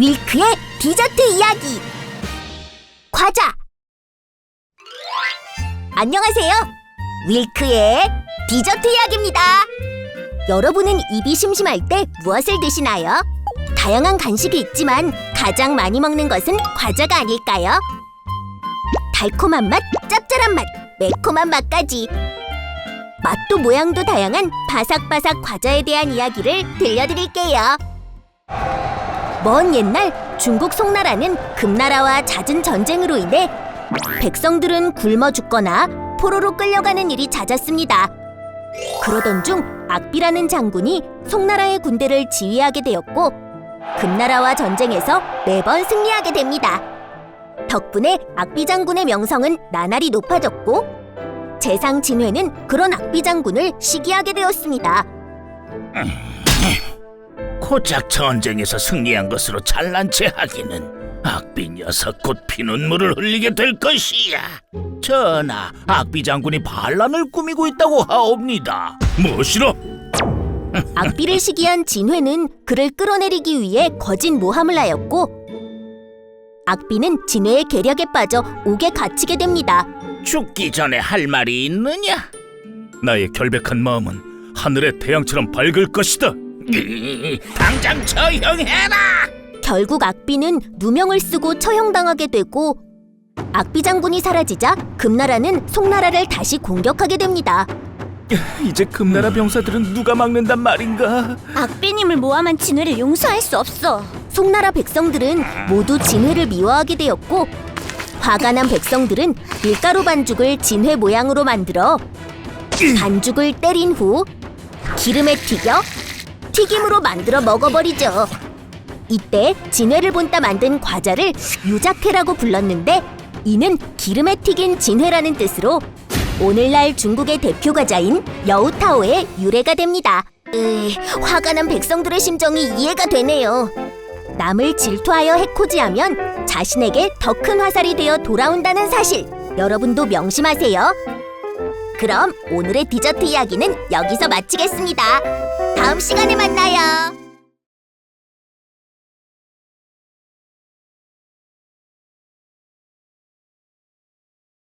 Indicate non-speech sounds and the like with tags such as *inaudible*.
윌크의 디저트 이야기 과자 안녕하세요 윌크의 디저트 이야기입니다 여러분은 입이 심심할 때 무엇을 드시나요? 다양한 간식이 있지만 가장 많이 먹는 것은 과자가 아닐까요? 달콤한 맛, 짭짤한 맛, 매콤한 맛까지 맛도 모양도 다양한 바삭바삭 과자에 대한 이야기를 들려드릴게요. 먼 옛날 중국 송나라는 금나라와 잦은 전쟁으로 인해 백성들은 굶어 죽거나 포로로 끌려가는 일이 잦았습니다. 그러던 중 악비라는 장군이 송나라의 군대를 지휘하게 되었고 금나라와 전쟁에서 매번 승리하게 됩니다. 덕분에 악비 장군의 명성은 나날이 높아졌고 재상 진회는 그런 악비 장군을 시기하게 되었습니다. *laughs* 고작 전쟁에서 승리한 것으로 잘난 체 하기는 악비 녀석 곧 피눈물을 흘리게 될 것이야. 전하, 악비 장군이 반란을 꾸미고 있다고 하옵니다. 무엇이라? *laughs* 악비를 시기한 진회는 그를 끌어내리기 위해 거짓 모함을 하였고 악비는 진회의 계략에 빠져 옥에 갇히게 됩니다. 죽기 전에 할 말이 있느냐? 나의 결백한 마음은 하늘의 태양처럼 밝을 것이다. 이, *laughs* 당장 처형해라! 결국 악비는 누명을 쓰고 처형당하게 되고 악비 장군이 사라지자 금나라는 송나라를 다시 공격하게 됩니다. *laughs* 이제 금나라 병사들은 누가 막는단 말인가? 악비님을 모함한 진회를 용서할 수 없어. 송나라 백성들은 모두 진회를 미워하게 되었고 화가 난 백성들은 밀가루 반죽을 진회 모양으로 만들어 반죽을 때린 후 기름에 튀겨 튀김으로 만들어 먹어버리죠. 이때 진회를 본따 만든 과자를 유자회라고 불렀는데 이는 기름에 튀긴 진회라는 뜻으로 오늘날 중국의 대표 과자인 여우타오의 유래가 됩니다. 으, 화가 난 백성들의 심정이 이해가 되네요. 남을 질투하여 해코지하면 자신에게 더 큰 화살이 되어 돌아온다는 사실 여러분도 명심하세요. 그럼 오늘의 디저트 이야기는 여기서 마치겠습니다. 다음 시간에 만나요.